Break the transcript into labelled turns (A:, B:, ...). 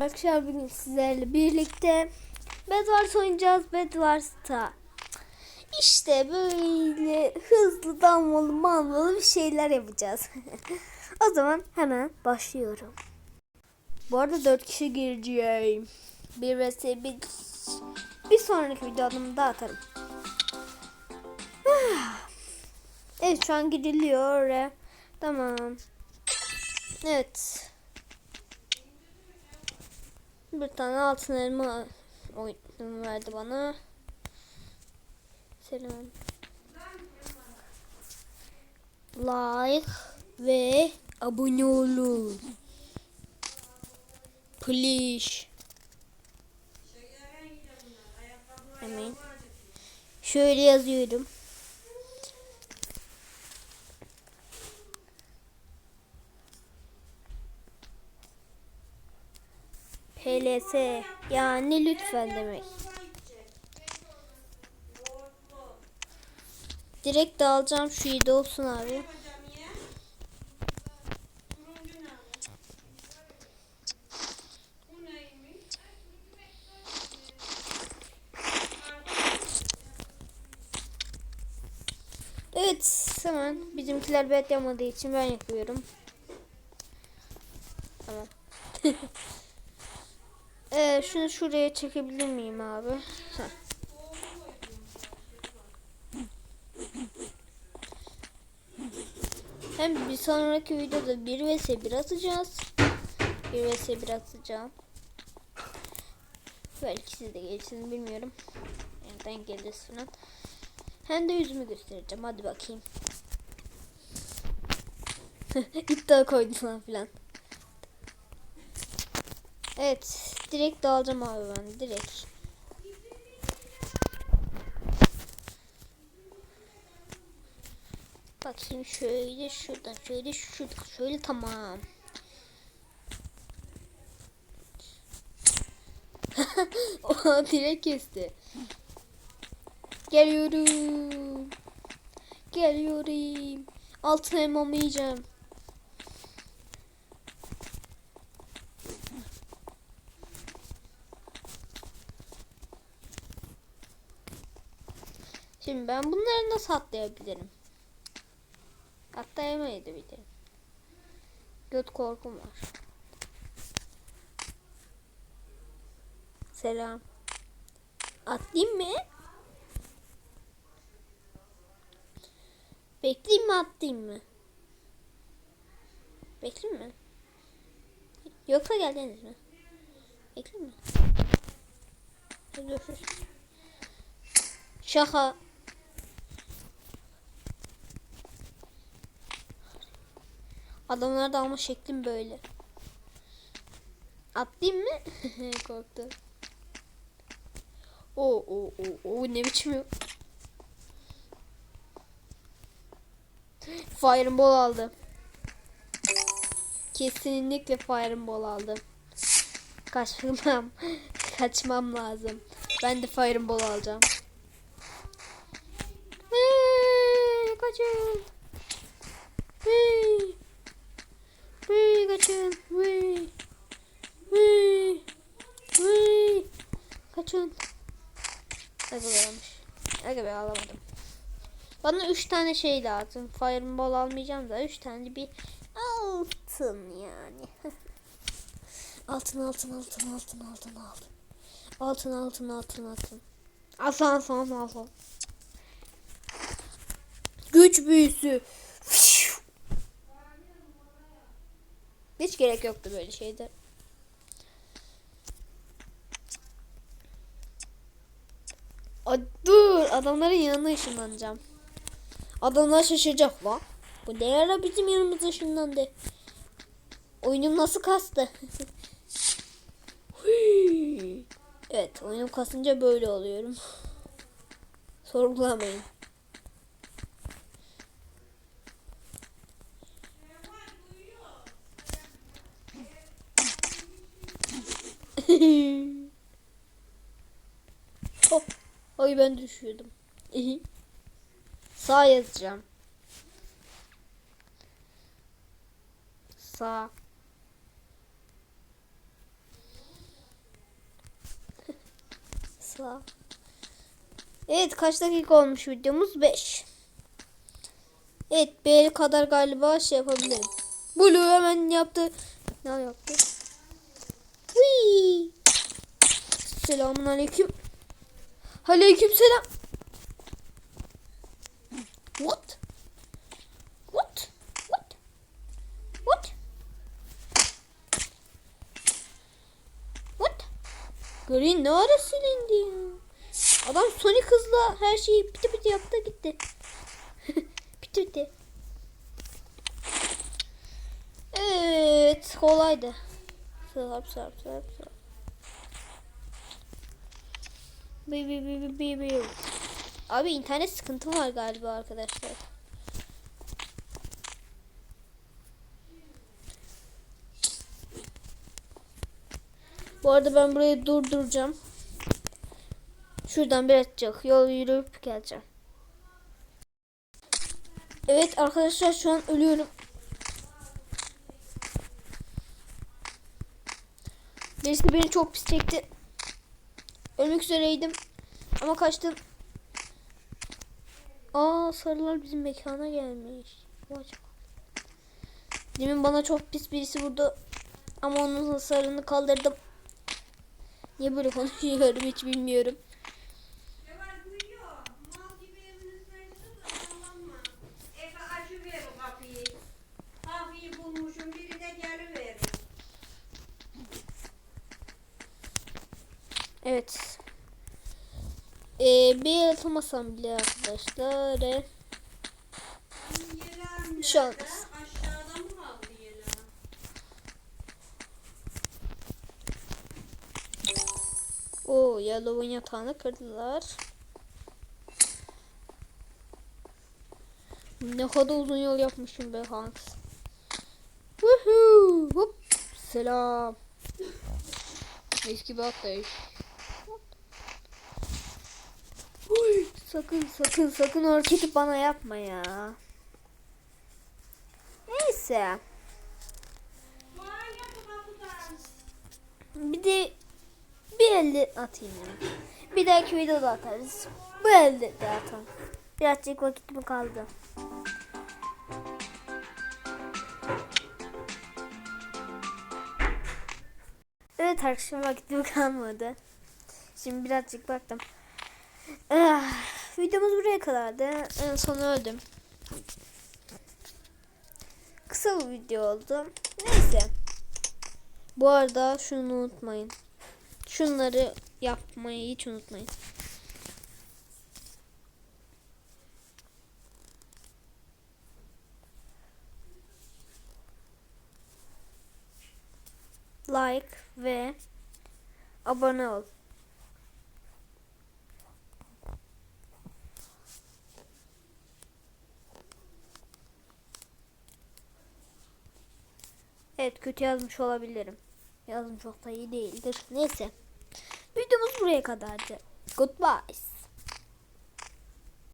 A: Arkadaşlar bugün sizlerle birlikte Bedwars oynayacağız. Bedwars'ta. İşte böyle hızlı damlalı manmalı bir şeyler yapacağız. o zaman hemen başlıyorum. Bu arada 4 kişi gireceğim. Bir vs bir, bir sonraki videomda atarım. evet şu an giriliyor. oraya. Tamam. Evet. Bir tane altın elma oyun verdi bana. Selam. Like ve abone olun. Please. Hemen. Şöyle yazıyorum. PLS yani lütfen demek. Direkt dağılacağım şu iyi olsun abi. Evet hemen bizimkiler bet yapmadığı için ben yapıyorum. Tamam. Ee, şunu şuraya çekebilir miyim abi? Heh. Hem bir sonraki videoda 1 vs 1 atacağız. 1 vs 1 atacağım. Belki siz de gelirsiniz bilmiyorum. Nereden geliriz falan. Hem de yüzümü göstereceğim. Hadi bakayım. İddia koydum falan. Evet. Direkt dağılacağım abi ben. Direkt. Bak şimdi şöyle şuradan şöyle şuradan şöyle tamam. Oha direkt kesti. Geliyorum. Geliyorum. Altın elmamı. Şimdi ben bunları nasıl atlayabilirim? Atlayamayabilirim. Göt korkum var. Selam. Atlayayım mı? Bekleyeyim mi atlayayım mı? Bekleyeyim mi? Yoksa geldiniz mi? Bekleyeyim mi? Hadi. Şaka. Adamlar da alma şeklim böyle. Atlayayım mı? Korktu. O o o o ne biçim. Fireball aldı. Kesinlikle Fireball aldı. Kaçmam. Kaçmam lazım. Ben de Fireball alacağım. Hey, kaçın. Hey. Hey, kaçın. Hey. Hey. Hey. Kaçın. Aga almış. Aga be alamadım. Bana 3 tane şey lazım. Fireball almayacağım da 3 tane bir altın yani. altın altın altın altın altın altın. Altın altın altın altın. Aslan aslan aslan. Güç büyüsü. Hiç gerek yoktu böyle şeyde. A, dur adamların yanına ışınlanacağım. Adamlar şaşıracak la. Bu ne ara bizim yanımıza ışınlandı. Oyunum nasıl kastı? evet oyunum kasınca böyle oluyorum. Sorgulamayın. Oh, ay ben düşüyordum. Sağ yazacağım. Sağ. asla. Evet kaç dakika olmuş videomuz? 5. Evet bir kadar galiba şey yapabilirim. Blue hemen yaptı. Ne yaptı? Whee! Selamun aleyküm. Aleyküm selam. What? What? What? What? What? Green ne ara silindi ya? Adam Sonic hızla her şeyi piti piti yaptı gitti. piti piti. Evet kolaydı. Bi bi bi bi bi bi. Abi internet sıkıntı var galiba arkadaşlar. Bu arada ben burayı durduracağım. Şuradan birazcık yol yürüyüp geleceğim. Evet arkadaşlar şu an ölüyorum. Birisi beni çok pis çekti. Ölmek üzereydim. Ama kaçtım. Aa sarılar bizim mekana gelmiş. Demin bana çok pis birisi vurdu. Ama onun sarını kaldırdım. Niye böyle konuşuyorum hiç bilmiyorum. Evet. Ee, bir el atamasam bile arkadaşlar. Bir şey
B: nerede?
A: olmaz.
B: Aşağıda mı kaldı yelen?
A: O Yellow'un yatağını kırdılar. Ne kadar uzun yol yapmışım be Hans. Woohoo! Hop. Selam. Eski bir atlayış. Uy, sakın sakın sakın o hareketi bana yapma ya. Neyse. Bir de bir elde atayım ya. Bir dahaki videoda atarız. Bu elde de atalım. Birazcık vakit mi kaldı? Evet arkadaşlar vakit mi kalmadı. Şimdi birazcık baktım. Ah, videomuz buraya kadardı. En son öldüm. Kısa bir video oldu. Neyse. Bu arada şunu unutmayın. Şunları yapmayı hiç unutmayın. Like ve abone ol. Evet kötü yazmış olabilirim. Yazım çok da iyi değildir. Neyse. Videomuz buraya kadardı. Goodbye.